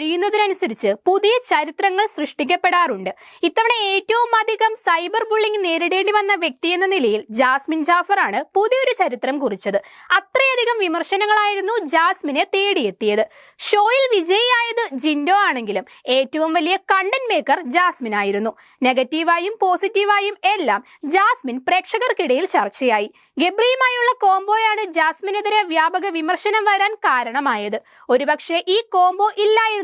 കഴിയുന്നതിനനുസരിച്ച് പുതിയ ചരിത്രങ്ങൾ സൃഷ്ടിക്കപ്പെടാറുണ്ട്. ഇത്തവണ ഏറ്റവും അധികം സൈബർ ബുള്ളിംഗ് നേരിടേണ്ടി വന്ന വ്യക്തി എന്ന നിലയിൽ ജാസ്മിൻ ജാഫർ ആണ് പുതിയൊരു ചരിത്രം കുറിച്ചത്. അത്രയധികം വിമർശനങ്ങളായിരുന്നു ജാസ്മിനെ തേടിയെത്തിയത്. ഷോയിൽ വിജയിയായത് ജിൻഡോ ആണെങ്കിലും ഏറ്റവും വലിയ കണ്ടന്റ് മേക്കർ ജാസ്മിൻ ആയിരുന്നു നെഗറ്റീവായും പോസിറ്റീവായും എല്ലാം ജാസ്മിൻ പ്രേക്ഷകർക്കിടയിൽ ചർച്ചയായി. ഗബ്രിയുമായുള്ള കോംബോയാണ് ജാസ്മിനെതിരെ വ്യാപക വിമർശനം വരാൻ കാരണമായത്. ഒരുപക്ഷെ ഈ കോംബോ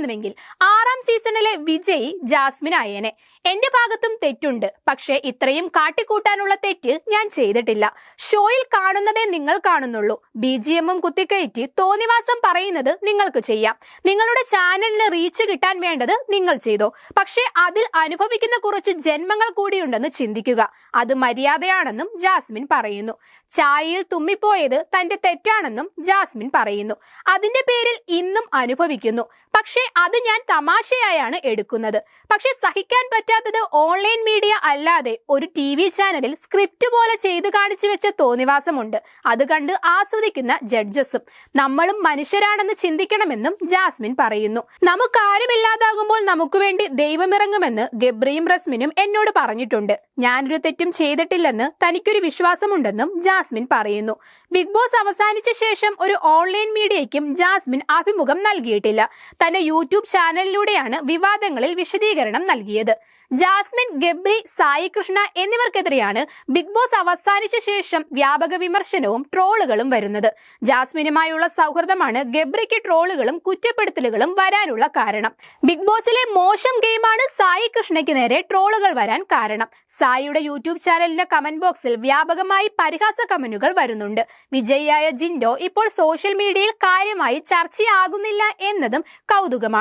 ഇല്ലായിരുന്നുവെങ്കിൽ ആറാം സീസണിലെ വിജയ് ജാസ്മിൻ ആയേനെ എന്റെ ഭാഗത്തും തെറ്റുണ്ട്. പക്ഷേ ഇത്രയും കാട്ടിക്കൂട്ടാനുള്ള തെറ്റ് ഞാൻ ചെയ്തിട്ടില്ല. ഷോയിൽ കാണുന്നതേ നിങ്ങൾ കാണുന്നുള്ളൂ. ബി ജി എമ്മും കുത്തിക്കയറ്റി തോന്നിവാസം പറയുന്നത് നിങ്ങൾക്ക് ചെയ്യാം. നിങ്ങളുടെ ചാനലിന് റീച്ച് കിട്ടാൻ വേണ്ടത് നിങ്ങൾ ചെയ്തോ. പക്ഷേ അതിൽ അനുഭവിക്കുന്ന കുറച്ച് ജന്മങ്ങൾ കൂടിയുണ്ടെന്ന് ചിന്തിക്കുക. അത് മര്യാദയാണെന്നും ജാസ്മിൻ പറയുന്നു. ചായയിൽ തുമ്മിപ്പോയത് തന്റെ തെറ്റാണെന്നും ജാസ്മിൻ പറയുന്നു. അതിന്റെ പേരിൽ ഇന്നും അനുഭവിക്കുന്നു. പക്ഷേ അത് ഞാൻ തമാശയായാണ് എടുക്കുന്നത്. പക്ഷെ സഹിക്കാൻ പറ്റാത്തത് ഓൺലൈൻ മീഡിയ അല്ലാതെ ഒരു ടി വി ചാനലിൽ സ്ക്രിപ്റ്റ് പോലെ ചെയ്ത് കാണിച്ചു വെച്ച തോന്നിവാസമുണ്ട്. അത് കണ്ട് ആസ്വദിക്കുന്ന ജഡ്ജസും നമ്മളും മനുഷ്യരാണെന്ന് ചിന്തിക്കണമെന്നും ജാസ്മിൻ പറയുന്നു. നമുക്ക് നമുക്കാരുമില്ലാതാകുമ്പോൾ നമുക്ക് വേണ്ടി ദൈവമിറങ്ങുമെന്ന് ഗബ്രിയും റസ്മിനും എന്നോട് പറഞ്ഞിട്ടുണ്ട്. ഞാനൊരു തെറ്റും ചെയ്തിട്ടില്ലെന്ന് തനിക്കൊരു വിശ്വാസമുണ്ടെന്നും ജാസ്മിൻ പറയുന്നു. ബിഗ് ബോസ് അവസാനിച്ച ശേഷം ഒരു ഓൺലൈൻ മീഡിയയ്ക്കും ജാസ്മിൻ അഭിമുഖം നൽകിയിട്ടില്ല. തന്റെ യൂട്യൂബ് ചാനലിലൂടെയാണ് വിവാദങ്ങളിൽ വിശദീകരണം നൽകിയത്. ജാസ്മിൻ ഗബ്രി സായി കൃഷ്ണ എന്നിവർക്കെതിരെയാണ് ബിഗ് ബോസ് അവസാനിച്ച ശേഷം വ്യാപക വിമർശനവും ട്രോളുകളും വരുന്നത്. ജാസ്മിനുമായുള്ള സൗഹൃദമാണ് ഗബ്രിക്ക് ട്രോളുകളും കുറ്റപ്പെടുത്തലുകളും വരാനുള്ള കാരണം. ബിഗ് ബോസിലെ മോശം ഗെയിമാണ് സായി കൃഷ്ണയ്ക്ക് നേരെ ട്രോളുകൾ വരാൻ കാരണം. സായിയുടെ യൂട്യൂബ് ചാനലിന്റെ കമന്റ് ബോക്സിൽ വ്യാപകമായി പരിഹാസ കമന്റുകൾ വരുന്നുണ്ട്. വിജയിയായ ജിൻഡോ ഇപ്പോൾ സോഷ്യൽ മീഡിയയിൽ കാര്യമായി ചർച്ചയാകുന്നില്ല എന്നതും കൗതുകമാണ്.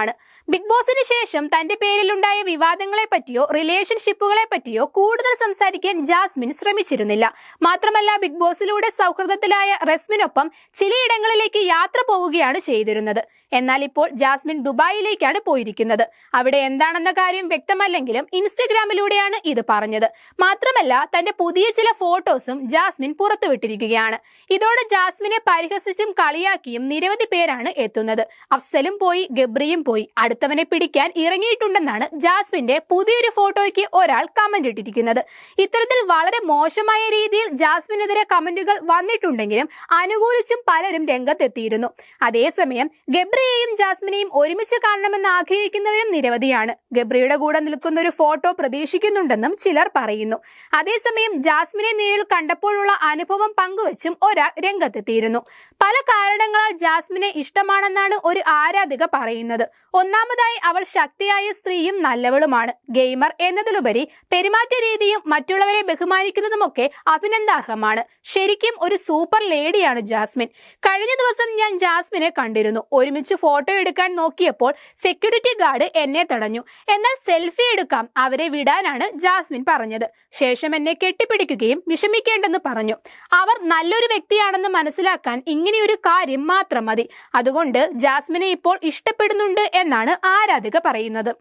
ബിഗ് ബോസിന് ശേഷം തന്റെ പേരിലുണ്ടായ വിവാദങ്ങളെ പറ്റിയോ റിലേഷൻഷിപ്പുകളെ പറ്റിയോ കൂടുതൽ സംസാരിക്കാൻ ജാസ്മിൻ ശ്രമിച്ചിരുന്നില്ല. മാത്രമല്ല ബിഗ് ബോസിലൂടെ സൗഹൃദത്തിലായ റസ്മിനൊപ്പം ചിലയിടങ്ങളിലേക്ക് യാത്ര പോവുകയാണ് ചെയ്തിരുന്നത്. എന്നാൽ ഇപ്പോൾ ജാസ്മിൻ ദുബായിലേക്കാണ് പോയിരിക്കുന്നത്. അവിടെ എന്താണെന്ന കാര്യം വ്യക്തമല്ലെങ്കിലും ഇൻസ്റ്റഗ്രാമിലൂടെയാണ് ഇത് പറഞ്ഞത്. മാത്രമല്ല തന്റെ പുതിയ ചില ഫോട്ടോസും ജാസ്മിൻ പുറത്തുവിട്ടിരിക്കുകയാണ്. ഇതോടെ ജാസ്മിനെ പരിഹസിച്ചും കളിയാക്കിയും നിരവധി പേരാണ് എത്തുന്നത്. അഫ്സലും പോയി ഗബ്രിയും പോയി. അടുത്തവനെ പിടിക്കാൻ ഇറങ്ങിയിട്ടുണ്ടെന്നാണ് ജാസ്മിന്റെ പുതിയൊരു ഫോട്ടോയ്ക്ക് ഒരാൾ കമന്റ് ഇട്ടിരിക്കുന്നത്. ഇത്തരത്തിൽ വളരെ മോശമായ രീതിയിൽ ജാസ്മിനെതിരെ കമന്റുകൾ വന്നിട്ടുണ്ടെങ്കിലും അനുകൂലിച്ചും പലരും രംഗത്തെത്തിയിരുന്നു. അതേസമയം ഗബ്രിയെയും ജാസ്മിനെയും ഒരുമിച്ച് കാണണമെന്ന് ആഗ്രഹിക്കുന്നവരും നിരവധിയാണ്. ഗബ്രിയുടെ കൂടെ നിൽക്കുന്ന ഒരു ഫോട്ടോ പ്രതീക്ഷിക്കുന്നുണ്ടെന്നും ചിലർ പറയുന്നു. അതേസമയം ജാസ്മിനെ നേരിൽ കണ്ടപ്പോഴുള്ള അനുഭവം പങ്കുവച്ചും ഒരാൾ രംഗത്തെത്തിയിരുന്നു. പല കാരണങ്ങളാൽ ജാസ്മിനെ ഇഷ്ടമാണെന്നാണ് ഒരു ആരാധിക ഒന്നാമതായി അവൾ ശക്തിയായ സ്ത്രീയും നല്ലവളുമാണ്. ഗെയിമർ എന്നതിലുപരി പെരുമാറ്റ രീതിയും മറ്റുള്ളവരെ ബഹുമാനിക്കുന്നതുമൊക്കെ അഭിനന്ദാർഹമാണ്. ശരിക്കും ഒരു സൂപ്പർ ലേഡിയാണ് ജാസ്മിൻ. കഴിഞ്ഞ ദിവസം ഞാൻ ജാസ്മിനെ കണ്ടിരുന്നു. ഒരുമിച്ച് ഫോട്ടോ എടുക്കാൻ നോക്കിയപ്പോൾ സെക്യൂരിറ്റി ഗാർഡ് എന്നെ തടഞ്ഞു. എന്നാൽ സെൽഫി എടുക്കാം അവരെ വിടാനാണ് ജാസ്മിൻ പറഞ്ഞത്. ശേഷം എന്നെ കെട്ടിപ്പിടിക്കുകയും വിഷമിക്കേണ്ടെന്ന് പറഞ്ഞു. അവർ നല്ലൊരു വ്യക്തിയാണെന്ന് മനസ്സിലാക്കാൻ ഇങ്ങനെയൊരു കാര്യം മാത്രം മതി. അതുകൊണ്ട് ജാസ്മിനെ ഇപ്പോൾ ഇഷ്ടപ്പെടുന്നുണ്ട് എന്നാണ് ആരാധിക പറയുന്നത്.